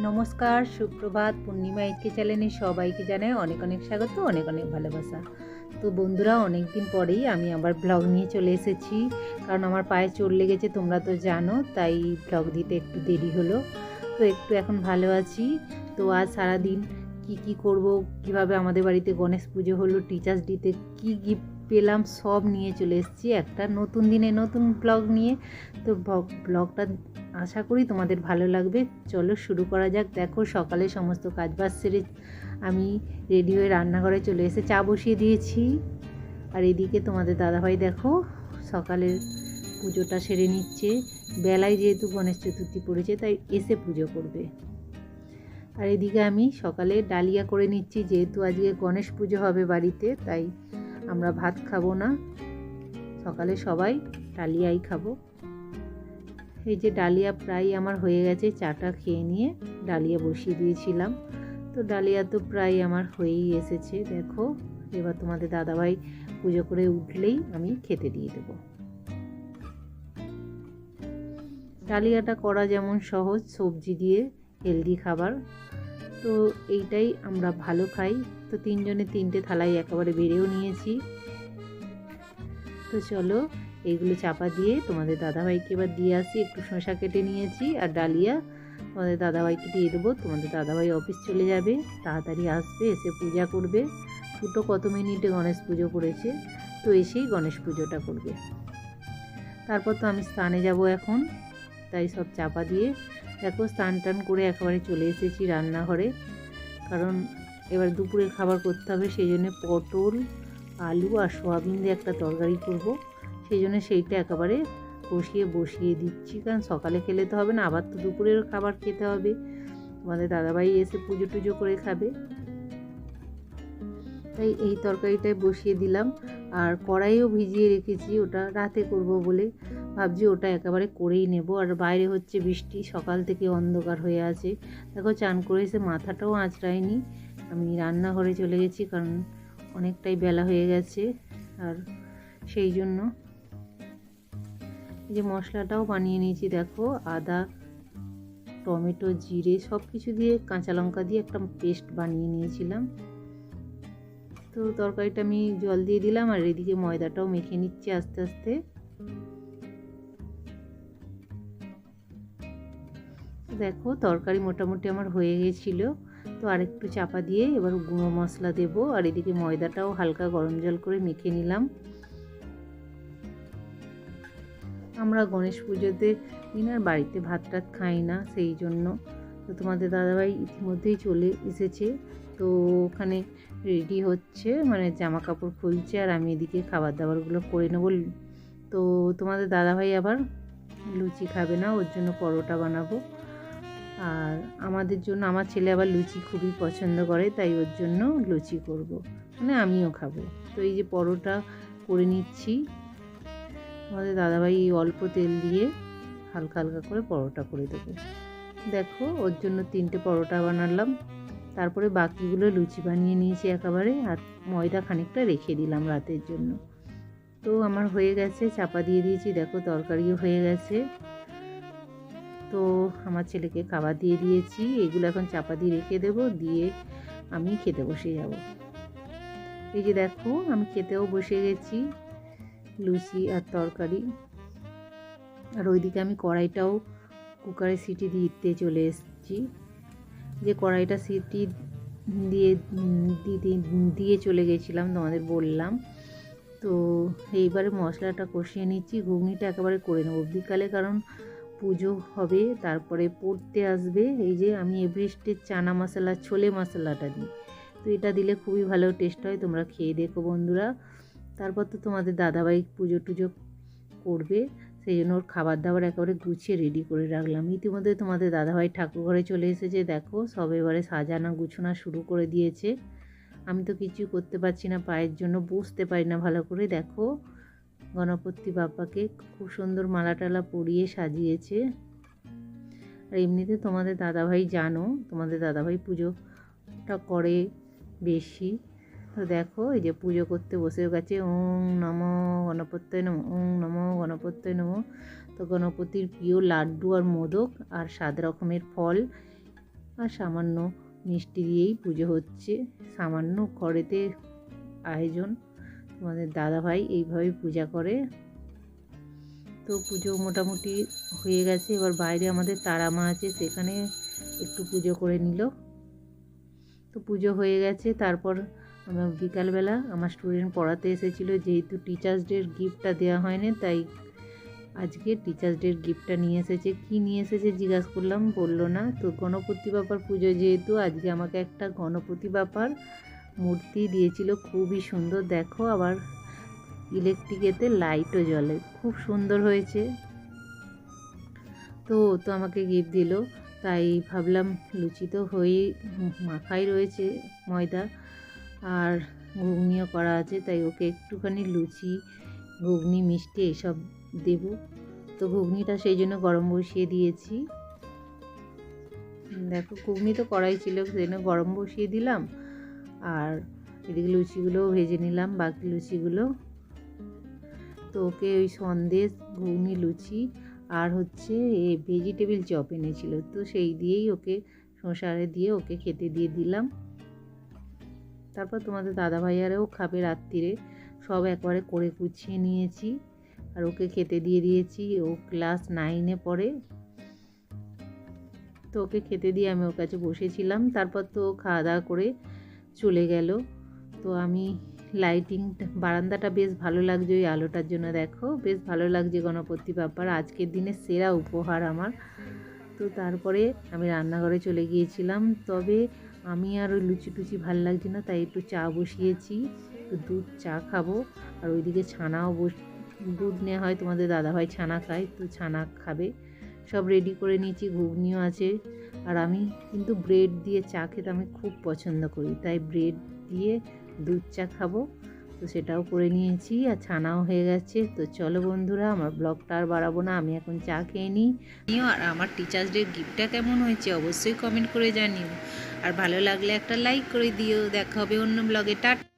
নমস্কার, সুপ্রভাত, পূর্ণিমা এইচকে চ্যানেলে সবাইকে জানাই অনেক অনেক স্বাগত, অনেক অনেক ভালোবাসা। তো বন্ধুরা অনেক দিন পরেই আমি আবার ব্লগ নিয়ে চলে এসেছি। কারণ আমার পায়ে চোট লেগেছে, তোমরা তো জানো, তাই ব্লগ দিতে একটু দেরি হলো। তো একটু এখন ভালো আছি। তো আজ সারাদিন কি কি করব, কীভাবে আমাদের বাড়িতে গণেশ পুজো হলো টিচার্স ডিতে কি গিফট পেলাম, সব নিয়ে চলে এসেছি। একটা নতুন দিনে নতুন ব্লগ নিয়ে। তো ব্লগটা আশা করি তোমাদের ভালো লাগবে। চলো শুরু করা যাক। দেখো সকালে সমস্ত কাজবাজ সেরে আমি রেডি হয়ে রান্নাঘরে চলে এসে চা বসিয়ে দিয়েছি। আর এদিকে তোমাদের দাদাভাই দেখো সকালের পুজোটা সেরে নিচ্ছে। বেলায় যেহেতু গণেশ চতুর্থী পড়েছে, তাই এসে পুজো করবে। আর এদিকে আমি সকালে ডালিয়া করে নিচ্ছি, যেহেতু আজকে গণেশ পুজো হবে বাড়িতে, তাই আমরা ভাত খাব না। সকালে সবাই ডালিয়াই খাব। এই যে ডালিয়া প্রায় আমার হয়ে গেছে, চাটা খেয়ে নিয়ে ডালিয়া বসিয়ে দিয়েছিলাম। তো ডালিয়া তো প্রায় আমার হয়েই এসেছে। দেখো, এবার তোমাদের দাদাভাই পুজো করে উঠলেই আমি খেতে দিয়ে দেব। ডালিয়াটা করা যেমন সহজ, সবজি দিয়ে হেলদি খাবার। তো এইটাই আমরা ভালো খাই। তো তিনজনে তিনটে থালায় একেবারে বেড়েও নিয়েছি। তো চলো এইগুলো চাপা দিয়ে তোমাদের দাদাভাইকে এবার দিয়ে আসি। একটু শসা কেটে নিয়েছি আর ডালিয়া। তোমাদের দাদাভাইকে দিয়ে দেবো। তোমাদের দাদাভাই অফিস চলে যাবে। তাড়াতাড়ি আসবে, এসে পূজা করবে। দুটো কত মিনিটে গণেশ পুজো করেছে। তো এসেই গণেশ পুজোটা করবে। তারপর তো আমি স্থানে যাব এখন। তাই সব চাপা দিয়ে দেখো স্নান টান করে একেবারে চলে এসেছি রান্নাঘরে। কারণ এবার দুপুরের খাবার করতে হবে, সেই জন্য পটল, আলু আর সোয়াবিন দিয়ে একটা তরকারি করব। সেই জন্য সেইটা একেবারে কষিয়ে বসিয়ে দিচ্ছি। কারণ সকালে খেলে তো হবে না, আবার তো দুপুরের খাবার খেতে হবে। আমাদের দাদাভাই এসে পুজো টুজো করে খাবে। তাই এই তরকারিটাই বসিয়ে দিলাম। আর কড়াইও ভিজিয়ে রেখেছি, ওটা রাতে করব বলে। ভাবছি ওটা একেবারে করেই নেব। আর বাইরে হচ্ছে বৃষ্টি, সকাল থেকে অন্ধকার হয়ে আছে। দেখো চান করে এসে মাথাটাও আঁচড়ায়নি। আমি রান্নাঘরে চলে গেছি কারণ অনেকটাই বেলা হয়ে গেছে। আর সেই জন্য যে মশলাটাও বানিয়ে নিয়েছি, দেখো, আদা, টমেটো, জিরে সব কিছু দিয়ে কাঁচা লঙ্কা দিয়ে একটা পেস্ট বানিয়ে নিয়েছিলাম। তো তরকারিটা আমি জল দিয়ে দিলাম আর এদিকে ময়দাটাও মেখে নিচ্ছি আস্তে আস্তে। দেখো, তরকারি মোটামুটি আমার হয়ে গেছিল। তো আরেকটু চাপা দিয়ে এবার গুঁড়ো মশলা দেব আর এদিকে ময়দাটাও হালকা গরম জল করে মেখে নিলাম। আমরা গণেশ পুজোতে দিন আর বাড়িতে ভাত টাত খাই না, সেই জন্য। তো তোমাদের দাদাভাই ইতিমধ্যেই চলে এসেছে। তো ওখানে রেডি হচ্ছে মানে জামা কাপড় খুলছে আর আমি এদিকে খাবার দাবারগুলো করে নেব। তো তোমাদের দাদাভাই আবার লুচি খাবে না, ওর জন্য পরোটা বানাবো। আর আমাদের জন্য, আমার ছেলে আবার লুচি খুবই পছন্দ করে, তাই ওর জন্য লুচি করব। মানে আমিও খাব। তো এই যে পরোটা করে নিচ্ছি। আমাদের দাদাভাই অল্প তেল দিয়ে হালকা হালকা করে পরোটা করে দেবো। দেখো, ওর জন্য তিনটে পরোটা বানালাম। তারপরে বাকিগুলো লুচি বানিয়ে নিয়েছি একেবারে আর ময়দা খানিকটা রেখে দিলাম রাতের জন্য। তো আমার হয়ে গেছে, চাপা দিয়ে দিয়েছি। দেখো, তরকারিও হয়ে গেছে। তো আমার ছেলেকে খাবার দিয়ে দিয়েছি। এগুলো এখন চাপা দিয়ে রেখে দেব, দিয়ে আমি খেতে বসে যাব। এই যে দেখো, আমি খেতেও বসে গেছি। লুচি আর তরকারি। আর ওইদিকে আমি কড়াইটাও কুকারে সিটি দিতে চলে এসেছি। যে কড়াইটা সিটি দিয়ে দিয়ে চলে গেছিলাম তোমাদের বললাম। তো এইবারে মশলাটা কষিয়ে নিচ্ছি, ঘুগনিটা একেবারে করে নেব। বিকালে কারণ পুজো হবে, তারপরে পড়তে আসবে। এই যে আমি এভারেস্টের চানা মশলা, ছোলে মশলাটা দিই। তো এটা দিলে খুবই ভালো টেস্ট হয়, তোমরা খেয়ে দেখো বন্ধুরা। তারপর তো তোমাদের দাদাভাই পুজো টুজো করবে, সেই জন্য ওর খাবার দাবার একেবারে গুছিয়ে রেডি করে রাখলাম। ইতিমধ্যে তোমাদের দাদাভাই ঠাকুর ঘরে চলে এসেছে, দেখো সব এবারে সাজানো গুছানো শুরু করে দিয়েছে। আমি তো কিছু করতে পারছি না, পায়ের জন্য বুঝতে পারি না ভালো করে, দেখো। গণপতি বাপ্পাকে খুব সুন্দর মালা টালা পরিয়ে সাজিয়েছে। আর এমনিতে তোমাদের দাদাভাই জানো, তোমাদের দাদাভাই পুজোটা করে বেশি। তো দেখো, এই যে পুজো করতে বসে গেছে, ওং নম গণপত্যয় নম, ওং নম গণপত্যয় নম। তো গণপতির প্রিয় লাড্ডু আর মোদক আর সাত রকমের ফল আর সামান্য মিষ্টি দিয়েই পুজো হচ্ছে। সামান্য ঘরেতে আয়োজন। তোমাদের দাদাভাই এইভাবেই পূজা করে। তো পুজো মোটামুটি হয়ে গেছে। এবার বাইরে আমাদের তারা মা আছে, সেখানে একটু পুজো করে নিল। তো পুজো হয়ে গেছে, তারপর বিকালবেলা আমার স্টুডেন্ট পড়াতে এসেছিল, যেহেতু টিচার্স ডের গিফটটা দেওয়া হয়নি, তাই আজকে টিচার্স ডের গিফটটা নিয়ে এসেছে। কি নিয়ে এসেছে জিজ্ঞাসা করলাম, বলল না, তো গণপতি বাপার পুজো যেহেতু, আজকে আমাকে একটা গণপতি বাপার মূর্তি দিয়েছিল, খুবই সুন্দর। দেখো আবার ইলেকট্রিকেতে লাইটও জ্বলে, খুব সুন্দর হয়েছে। তো তো আমাকে গিফট দিল, তাই ভাবলাম লুচি তো হয়েই মাখাই রয়েছে ময়দা। আর ঘুগনিও করা আছে, তাই ওকে একটুখানি লুচি, ঘুগনি, মিষ্টি এসব দেব। তো ঘুগনিটা সেই জন্য গরম বসিয়ে দিয়েছি। দেখো, ঘুগনি তো করাই ছিল, সেই জন্য গরম বসিয়ে দিলাম। আর এদিকে লুচিগুলোও ভেজে নিলাম, বাকি লুচিগুলো। তো ওকে ওই সন্দেশ, ঘুগনি, লুচি আর হচ্ছে এ ভেজিটেবিল চপ এনেছিল। তো সেই দিয়েই ওকে শশারে দিয়ে ওকে খেতে দিয়ে দিলাম। তারপর তোমাদের দাদা ভাইয়ারাও খাবে রাত্রিরে সব একবারে করে গুছিয়ে নিয়েছি। আর ওকে খেতে দিয়ে দিয়েছি। ও ক্লাস নাইনে পড়ে। তো ওকে খেতে দিয়ে আমি ওর কাছে বসেছিলাম। তারপর তো খাওয়া দাওয়া করে চলে গেল। তো আমি লাইটিং বারান্দাটা বেশ ভালো লাগছে ওই আলোটার জন্য, দেখো। বেশ ভালো লাগছে গণপতি বাপ্পার। আজকের দিনের সেরা উপহার আমার। তো তারপরে আমি রান্নাঘরে চলে গিয়েছিলাম। তবে আমি আর ওই লুচি টুচি ভালো লাগছে না, তাই একটু চা বসিয়েছি তো দুধ চা খাব। আর ওইদিকে ছানাও বস, দুধ নেওয়া হয়, তোমাদের দাদাভাই ছানা খায়, তো ছানা খাবে। সব রেডি করে নিয়েছি, ঘুগনিও আছে। আর আমি কিন্তু ব্রেড দিয়ে চা খেতে আমি খুব পছন্দ করি, তাই ব্রেড দিয়ে দুধ চা খাব। তো সেটাও করে নিয়েছি, আর ছানাও হয়ে গেছে। তো চলো বন্ধুরা, আমার ব্লগটা আর বাড়াবো না, আমি এখন চা খেয়ে নিই। আর আমার টিচার্স ডে গিফটটা কেমন হয়েছে, অবশ্যই কমেন্ট করে জানিও। আর ভালো লাগলে একটা লাইক করে দিও। দেখা হবে অন্য ব্লগে টাটা।